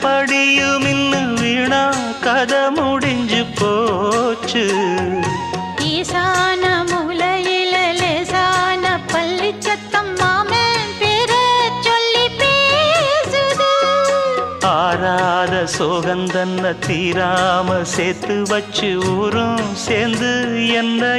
படியும் இன்னு வீணா கதை முடிஞ்சு போச்சு. ஈசான மூலையில லேசான பள்ளி சத்தம் மாமன் பேர சொல்லி பேசுது. ஆறாத சோகந்தன்ன தீராம சேர்த்து வச்சு ஊரும் சேர்ந்து என்ன